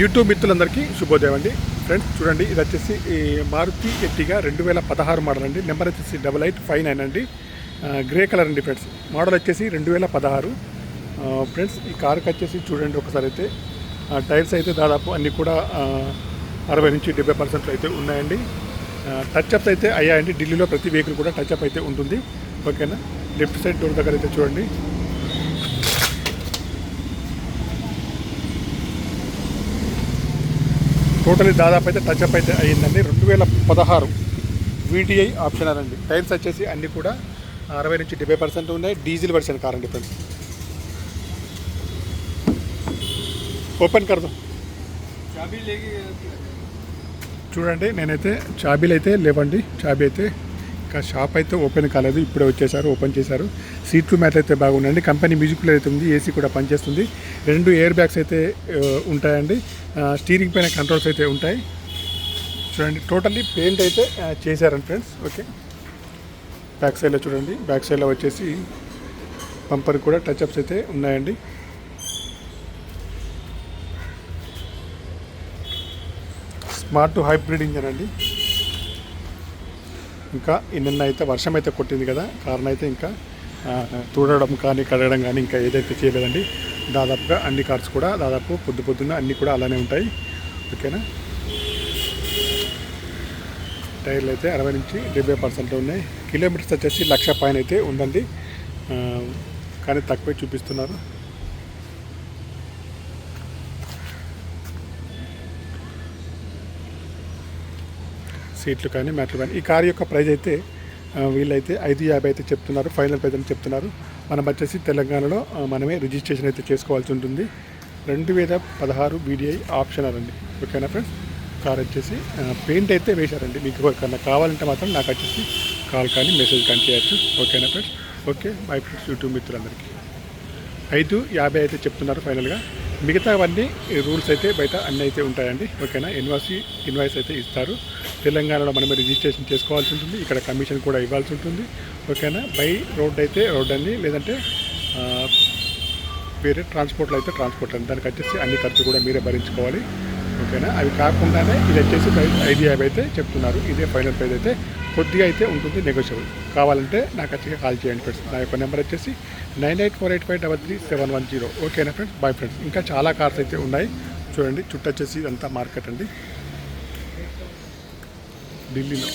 YouTube మిత్రులందరికీ శుభోదయం అండి. ఫ్రెండ్స్ చూడండి ఇది వచ్చేసి ఈ మారుతి ఎట్టిగా రెండు వేల పదహారు మోడల్ అండి. నెంబర్ వచ్చేసి డబల్ ఎయిట్ ఫైవ్ నైన్ అండి. గ్రే కలర్ అండి ఫ్రెండ్స్. మోడల్ వచ్చేసి రెండు వేల పదహారు ఫ్రెండ్స్ ఈ కార్కి వచ్చేసి చూడండి ఒకసారి అయితే. టైర్స్ అయితే దాదాపు అన్నీ కూడా అరవై నుంచి డెబ్బై పర్సెంట్ అయితే ఉన్నాయండి. టచ్అప్స్ అయితే అయ్యాయండి. ఢిల్లీలో ప్రతి వెహికల్ కూడా టచ్అప్ అయితే ఉంటుంది. ఓకేనా? లెఫ్ట్ సైడ్ డోర్ దగ్గర అయితే చూడండి. టోటలీ దాదాపు అయితే టచ్అప్ అయితే అయ్యిందండి. రెండు వేల పదహారు వీటిఐ ఆప్షన్ అండి టైర్స్ వచ్చేసి అన్నీ కూడా అరవై నుంచి డెబ్బై పర్సెంట్ ఉన్నాయి. డీజిల్ వర్షన్ కార్ అండి ఫ్రెండ్స్ ఓపెన్ కర్దు చూడండి నేనైతే చాబీలు అయితే లేవండి. చాబీ అయితే ఇంకా షాప్ అయితే ఓపెన్ కాలేదు ఇప్పుడే వచ్చేసారు ఓపెన్ చేశారు. సీట్లు మ్యాట్ అయితే బాగుందండి. కంపెనీ మ్యూజిక్ ప్లేయర్ అయితే ఉంది ఏసీ కూడా పనిచేస్తుంది. రెండు ఎయిర్ బ్యాగ్స్ అయితే ఉంటాయండి. స్టీరింగ్ పైన కంట్రోల్స్ అయితే ఉంటాయి. చూడండి టోటల్లీ పెయింట్ అయితే చేశారండి ఫ్రెండ్స్. ఓకే. బ్యాక్ సైడ్లో చూడండి బ్యాక్ సైడ్లో వచ్చేసి పంపర్ కూడా టచ్అప్స్ అయితే ఉన్నాయండి. స్మార్ట్ హైబ్రిడ్ ఇంజన్ అండి. ఇంకా నిన్న అయితే వర్షం అయితే కొట్టింది కదా కారణం అయితే ఇంకా తూడడం తుడవడం కానీ కడగడం కానీ ఇంకా ఏదైతే చేయలేదండి. దాదాపుగా అన్ని కార్స్ కూడా దాదాపు పొద్దు పొద్దున్న అన్నీ కూడా అలానే ఉంటాయి. ఓకేనా? టైర్లు అయితే అరవై నుంచి డెబ్బై పర్సెంట్ ఉన్నాయి. కిలోమీటర్స్ వచ్చేసి లక్ష పైన అయితే ఉందండి. కానీ తక్కువే చూపిస్తున్నారు. సీట్లు కానీ మ్యాట్లు కానీ. ఈ కార్ యొక్క ప్రైజ్ అయితే వీళ్ళైతే ఐదు యాభై అయితే చెప్తున్నారు ఫైనల్ ప్రైజ్ అని చెప్తున్నారు. మనం వచ్చేసి తెలంగాణలో మనమే రిజిస్ట్రేషన్ అయితే చేసుకోవాల్సి ఉంటుంది. రెండు వేల పదహారు బీడీఐ ఆప్షనల్ అండి ఓకేనా ఫ్రెండ్స్? కార్ వచ్చేసి పెయింట్ అయితే వేశారండి. మీకు ఎవరికన్నా కావాలంటే మాత్రం నాకు వచ్చేసి కాల్ కానీ మెసేజ్ కానీ చేయొచ్చు. ఓకేనా friends? Okay bye friends YouTube మిత్రులందరికీ. ఐదు యాభై అయితే చెప్తున్నారు ఫైనల్గా. మిగతావన్నీ రూల్స్ అయితే బయట అన్నీ అయితే ఉంటాయండి. ఓకేనా? ఇన్వాయిస్ ఇన్వాయిస్ అయితే ఇస్తారు. తెలంగాణలో మనం రిజిస్ట్రేషన్ చేసుకోవాల్సి ఉంటుంది. ఇక్కడ కమిషన్ కూడా ఇవ్వాల్సి ఉంటుంది. ఓకేనా? బై రోడ్ అయితే రోడ్ అండి. లేదంటే వేరే ట్రాన్స్పోర్ట్లో అయితే ట్రాన్స్పోర్ట్ అండి. దానికి వచ్చేసి అన్ని ఖర్చు కూడా మీరే భరించుకోవాలి. ఓకేనా? అవి కాకుండానే ఇది వచ్చేసి ఐదు యాభై అయితే చెప్తున్నారు. ఇదే ఫైనల్ ప్రైజ్ అయితే కొద్దిగా అయితే ఉంటుంది నెగోషియబుల్ కావాలంటే నాకు వచ్చి కాల్ చేయండి ఫ్రెండ్స్. నా యొక్క నెంబర్ వచ్చేసి nine eight four eight five double three seven one zero. ఓకేనా ఫ్రెండ్స్? Bye friends. ఇంకా చాలా కార్స్ అయితే ఉన్నాయి. చూడండి చుట్టూ వచ్చేసి ఇదంతా మార్కెట్ అండి. ఢిల్లీలో